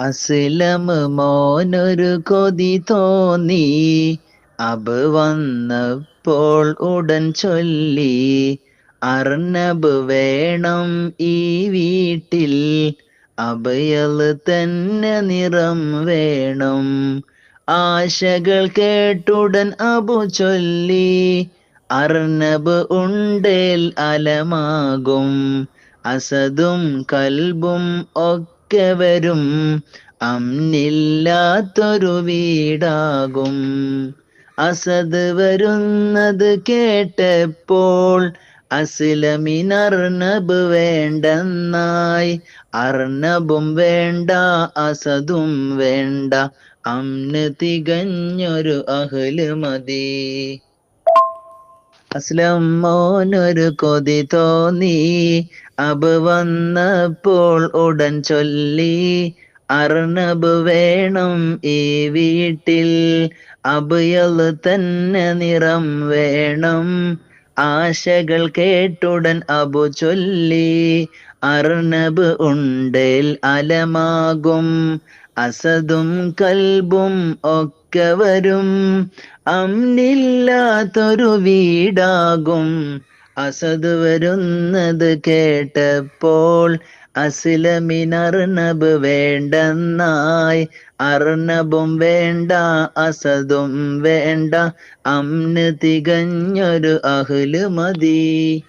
അസ്ലം മോനൊരു കൊതി തോന്നി. അബ് വന്നപ്പോൾ ഉടൻ ചൊല്ലി. അർണബ് വേണം ഈ വീട്ടിൽ. അബയൽ തന്നെ നിറം വേണം. ആശകൾ കേട്ടുടൻ അബു ചൊല്ലി. അർണബ് ഉണ്ടേൽ അലമാകും. അസദും കൽബും ഒക്കെ വരും അമ്മില്ലാത്തൊരു വീടാകും. അസദ് വരുന്നത് കേട്ടപ്പോൾ അസ്ലമിനർണബ് വേണ്ടെന്നായി. അർണബും വേണ്ട അസദും വേണ്ട. അമ്ന് തികഞ്ഞൊരു അഹ്ല് മതി. അസ്ലം മോനൊരു കൊതി തോന്നി. അബ് വന്നപ്പോൾ ഉടൻ ചൊല്ലി. അർണബ് വേണം ഈ വീട്ടിൽ. അബയൽ തന്നെ നിറം വേണം. ആശകൾ കേട്ടുടൻ അബു ചൊല്ലി. അർണബ് ഉണ്ടേൽ അലമാകും. അസദും കൽബും ഒക്കെ വരും. അമ്നില്ലാത്തൊരു വീടാകും. അസദ് വരുന്നത് കേട്ടപ്പോൾ അസിലമിനർണബ് വേണ്ടെന്നായി. അർണബും വേണ്ട അസദും വേണ്ട. അമ്ന് തികഞ്ഞൊരു അഹ്ല് മതി.